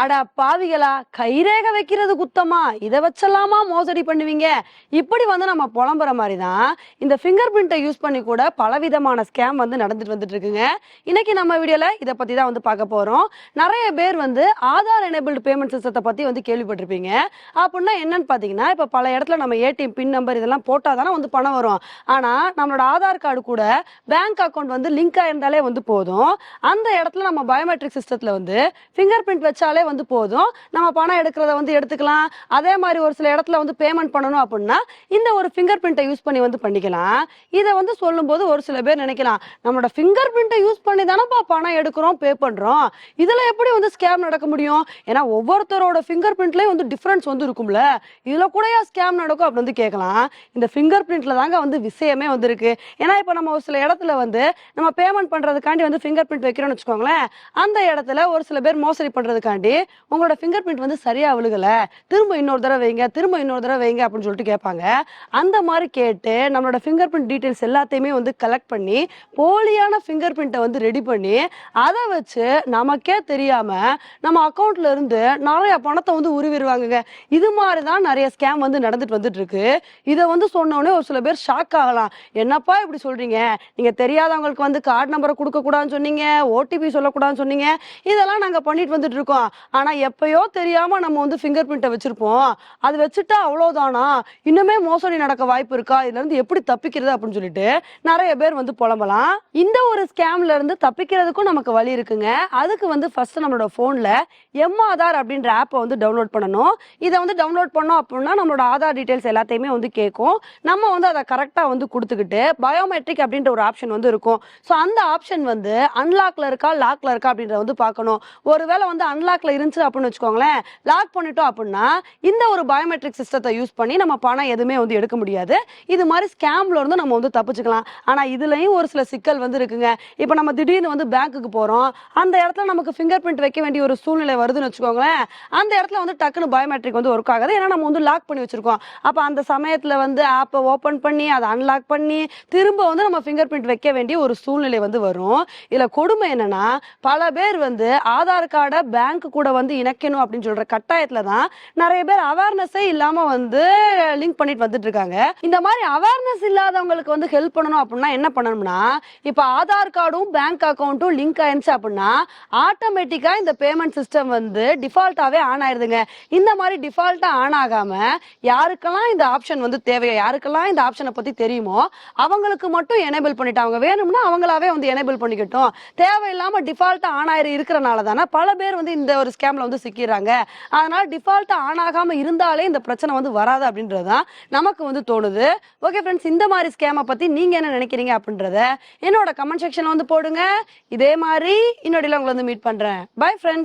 அட பாவிகளா கைரேக வைக்கிறது குத்தமா? இதை வச்செல்லாமா மோசடி பண்ணுவீங்க? இப்படி வந்து நம்ம புலம்புற மாதிரி தான் இந்த ஃபிங்கர் பிரிண்ட்டை யூஸ் பண்ணி கூட பலவிதமான ஸ்கேம் வந்து நடந்துட்டு வந்துட்டு இருக்குங்க இன்னைக்கு நம்ம வீடியோல இதை பத்தி தான் வந்து பார்க்க போறோம். நிறைய பேர் வந்து ஆதார் எனேபிள்டு பேமெண்ட் சிஸ்டத்தை பத்தி வந்து கேள்விப்பட்டிருப்பீங்க. அப்படின்னா என்னன்னு பாத்தீங்கன்னா இப்போ பல இடத்துல நம்ம ஏடிஎம் பின் நம்பர் இதெல்லாம் போட்டால் தானே வந்து பணம் வரும். ஆனா நம்மளோட ஆதார் கார்டு கூட பேங்க் அக்கவுண்ட் வந்து லிங்க் ஆயிருந்தாலே வந்து போதும். அந்த இடத்துல நம்ம பயோமெட்ரிக் சிஸ்டத்துல வந்து ஃபிங்கர் பிரிண்ட் வச்சாலே வந்து போதும். நம்ம பணம் எடுக்கிறத வந்து எடுத்துக்கலாம். அதே மாதிரி ஒரு சில இடத்துல வந்து பேமெண்ட் பண்ணணும் அப்படின்னா இந்த ஒரு ஃபிங்கர் பிரிண்ட்டை யூஸ் பண்ணி வந்து பண்ணிக்கலாம். இதை வந்து சொல்லும்போது ஒரு சில பேர் நினைக்கலாம் நம்மளோட ஃபிங்கர் பிரிண்ட்டை யூஸ் பண்ணி தானப்பா பணம் எடுக்கிறோம் பே பண்ணுறோம் இதில் எப்படி வந்து ஸ்கேம் நடக்க முடியும்? ஏன்னா ஒவ்வொருத்தரோட ஃபிங்கர் பிரிண்ட்லேயும் வந்து டிஃப்ரென்ஸ் வந்து இருக்கும்ல. இதில் கூடயா ஸ்கேம் நடக்கும் அப்படின்னு வந்து கேட்கலாம். இந்த ஃபிங்கர் பிரிண்ட்டில் தாங்க வந்து விஷயமே வந்திருக்கு ஏன்னா இப்போ நம்ம ஒரு சில இடத்துல வந்து நம்ம பேமெண்ட் பண்ணுறதுக்காண்டி வந்து ஃபிங்கர் பிரிண்ட் வைக்கிறோம்னு வச்சுக்கோங்களேன். அந்த இடத்துல ஒரு சில பேர் மோசடி பண்ணுறதுக்காண்டி உங்களோட ஃபிங்கர் பிரிண்ட் வந்து சரியா விழுகல திரும்ப இன்னொரு தடவை வைங்க திரும்ப இன்னொரு தடவை வைங்க அப்படின்னு சொல்லிட்டு கேட்பாங்க. அந்த மாதிரி கேட்டு நம்மளோட ஃபிங்கர் பிரிண்ட் டீட்டெயில்ஸ் எல்லாத்தையுமே வந்து கலெக்ட் பண்ணி போலியான ஃபிங்கர் பிரிண்ட்டை வந்து ரெடி பண்ணி அதை வச்சு நமக்கே தெரியாம நம்ம அக்கௌண்ட்ல இருந்து நிறைய பணத்தை வந்து உருவிடுவாங்க இது மாதிரி தான் நிறைய ஸ்கேம் வந்து நடந்துட்டு வந்துட்டு இருக்கு இதை வந்து சொன்னோடனே ஒரு சில பேர் ஷாக் ஆகலாம். என்னப்பா இப்படி சொல்றீங்க? நீங்க தெரியாதவங்களுக்கு வந்து கார்டு நம்பரை கொடுக்க கூடாதுன்னு சொன்னீங்க ஓடிபி சொல்லக்கூடாதுன்னு சொன்னீங்க. இதெல்லாம் நாங்க பண்ணிட்டு வந்துட்டு இருக்கோம். ஆனால் எப்பயோ தெரியாமல் நம்ம வந்து ஃபிங்கர் பிரிண்ட்டை வச்சுருப்போம். அது வச்சுட்டா அவ்வளோதானா இன்னுமே மோசடி நடக்க வாய்ப்பு இருக்கா? இதுலேருந்து எப்படி தப்பிக்கிறது அப்படின்னு சொல்லிட்டு நிறைய பேர் வந்து புலம்பலாம். இந்த ஒரு ஸ்கேம்ல இருந்து தப்பிக்கிறதுக்கும் நமக்கு வழி இருக்குங்க. அதுக்கு வந்து ஃபர்ஸ்ட் நம்மளோட ஃபோனில் எம் ஆதார் அப்படின்ற ஆப்பை வந்து டவுன்லோட் பண்ணணும். இதை வந்து டவுன்லோட் பண்ணோம் அப்படின்னா நம்மளோட ஆதார் டீட்டெயில்ஸ் எல்லாத்தையுமே வந்து கேட்கும். நம்ம வந்து அதை கரெக்டாக வந்து கொடுத்துக்கிட்டு பயோமெட்ரிக் அப்படின்ற ஒரு ஆப்ஷன் வந்து இருக்கும். ஸோ அந்த ஆப்ஷன் வந்து அன்லாக்ல இருக்கா? லாக்ல இருக்கா அப்படின்றத வந்து பார்க்கணும். ஒருவேளை வந்து அன்லாக்ல இருந்துச்சு அப்படின்னு வச்சுக்கோங்களேன். லாக் பண்ணிட்டோம் அப்படின்னா இந்த ஒரு பயோமெட்ரிக் சிஸ்டத்தை யூஸ் பண்ணி நம்ம பணம் எதுவுமே வந்து எடுக்க முடியாது. இது மாதிரி ஸ்கேம்ல இருந்து நம்ம வந்து தப்பிச்சுக்கலாம். ஆனா இதுலயும் ஒரு சில சிக்கல் வந்து இருக்குங்க. இப்போ நம்ம திடீர்னு வந்து பேங்க்குக்கு போறோம். அந்த இடத்துல நமக்கு ஃபிங்கர் பிரிண்ட் வைக்க வேண்டிய ஒரு சூழ்நிலை வருதுன்னு வச்சுக்கோங்களேன். அந்த இடத்துல வந்து டக்குன்னு பயோமெட்ரிக் வந்து ஒர்க் ஆகாது. ஏன்னா நம்ம வந்து லாக் பண்ணி வச்சிருக்கோம். அப்போ அந்த சமயத்துல வந்து ஆப்பை ஓப்பன் பண்ணி அதை அன்லாக் பண்ணி திரும்ப வந்து நம்ம ஃபிங்கர் பிரிண்ட் வைக்க வேண்டிய ஒரு சூழ்நிலை வந்து வரும். இதுல கொடுமை என்னன்னா பல பேர் வந்து ஆதார் கார்டை பேங்க் கூட வந்து இணைக்கணும் அப்படின்னு சொல்ற கட்டாயத்துல தான் நிறைய பேர் அவேர்னஸே இல்லாம வந்து லிங்க் பண்ணிட்டு வந்துட்டு இருக்காங்க. இந்த மாதிரி அவேர்னஸ் இல்லாதவங்களுக்கு வந்து ஹெல்ப் பண்ணணும் அப்படின்னா என்ன பண்ணணும்னா இப்ப ஆதார் கார்டும் பேங்க் அக்கௌண்ட்டும் லிங்க் ஆயிருச்சு அப்படின்னா ஆட்டோமேட்டிக்கா இந்த பேமெண்ட் சிஸ்டம் வந்து டிஃபால்ட்டாவே ஆன் ஆயிருதுங்க. இந்த மாதிரி டிஃபால்ட்டா ஆன் ஆகாம யாருக்கெல்லாம் இந்த ஆப்ஷன் வந்து தேவையோ யாருக்கெல்லாம் இந்த ஆப்ஷனை பத்தி தெரியுமோ அவங்களுக்கு மட்டும் எனேபிள் பண்ணிட்டாங்க வேணும்னா அவங்களாவே வந்து எனேபிள் பண்ணிக்கட்டும். தேவையில்லாம டிஃபால்ட்டா ஆன் ஆயிரு இருக்கிறனால தானே பல பேர் வந்து இந்த ஒரு ஸ்கேம்ல வந்து சிக்கிறாங்க அதனால டிஃபால்ட்டாக ஆன் ஆகாம இருந்தாலே இந்த பிரச்சனை வந்து வராது அப்படின்றது தான் நமக்கு வந்து தோணுது. ஓகே ஃப்ரெண்ட்ஸ் இந்த மாதிரி ஸ்கேமை பத்தி நீங்க என்ன நினைக்கிறீங்க அப்படின்றத என்னோட கமெண்ட் செக்ஷனில் வந்து போடுங்க. இதே மாதிரி இன்னொடையில் உங்களை வந்து மீட் பண்றேன். Bye friends